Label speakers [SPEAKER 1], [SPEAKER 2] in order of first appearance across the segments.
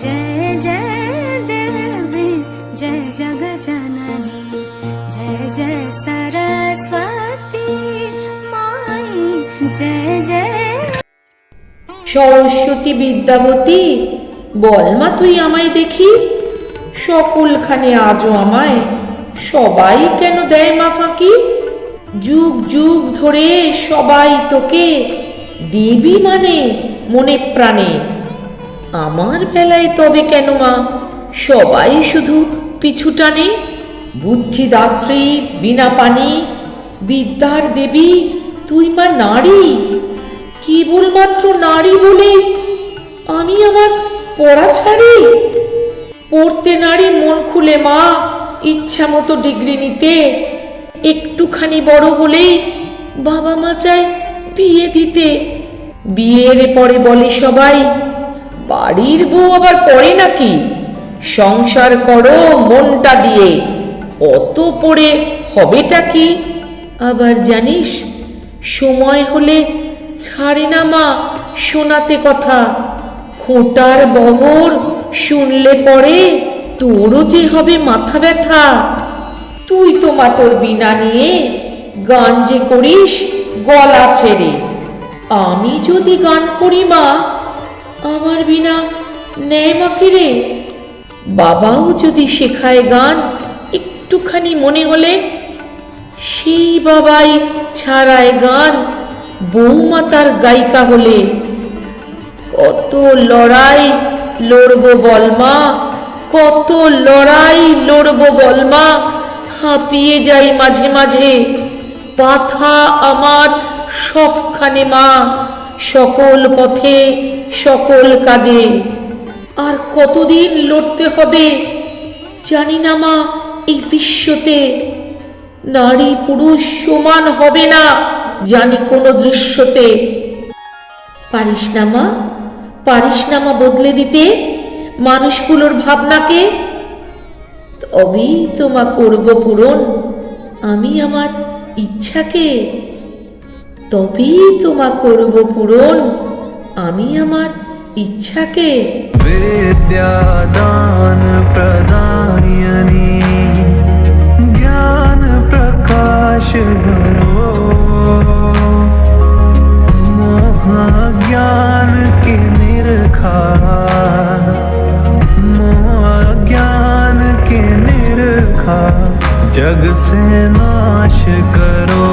[SPEAKER 1] जय जय देवी, जय जग जननी, जय जय सरस्वती माई, जय जय।
[SPEAKER 2] সরস্বতী বিদ্যাবতী, বল মা তুই আমায় দেখি। সকলখানে আজও আমায় সবাই কেন দেয় মা ফাঁকি? যুগ যুগ ধরে সবাই তোকে দেবী মানে মনে প্রাণে। আমার বেলায় তবে কেন মা? সবাই শুধু পিছু টানে। বুদ্ধিদাত্রী, বিনা পানি, বিদ্যার দেবী, তুই মা নারী? কেবলমাত্র নারী বলে আমি আমার পড়া ছাড়ি? পড়তে নারী মন খুলে মা, ইচ্ছা মতো ডিগ্রি নিতে। একটুখানি বড় হলেই বাবা মা চায় বিয়ে দিতে। বিয়ের পরে বলে সবাই বাড়ির বউ আবার পড়ে নাকি? সংসার করো মনটা দিয়ে। অত পড়ে হবেটা কি? আবার জানিস, সময় হলে ছাড়ে না মা শোনাতে কথা। খোঁটার বহর শুনলে পরে তোরও যে হবে মাথা ব্যথা। তুই তো মা তোর বিনা নিয়ে গান যে করিস, গলা ছেড়ে। আমি যদি গান করি মা আমার বিনা নেয় মা রে বাবাও যদি শেখায় গান, একটুখানি মনে হলে সেই বাবাই ছাড়ায় গান, বৌমা তার গায়িকা হলে। কত লড়াই লড়ব বলমা, কত লড়াই লড়ব বলমা, হাঁপিয়ে যাই মাঝে মাঝে। পাথা আমার সবখানে মা, সকল পথে সকল কাজে। আর কতদিন লড়তে হবে জানি না মা এই বিশ্বতে। নারী পুরুষ সমান হবে না জানি কোনো দৃশ্যতে। পারিস না মা, পারিস না মা বদলে দিতে মানুষগুলোর ভাবনাকে। তবেই তোমা করব পূরণ আমি আমার ইচ্ছাকে। তবেই তোমা করব পূরণ। আমি আমার ইচ্ছাকে
[SPEAKER 3] विद्यादान प्रदायनी ज्ञान प्रकाश धरो मोह ज्ञान के निरखार मोह ज्ञान के निरखार जग से नाश करो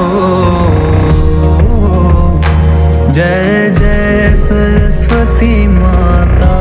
[SPEAKER 3] सरस्वती माता।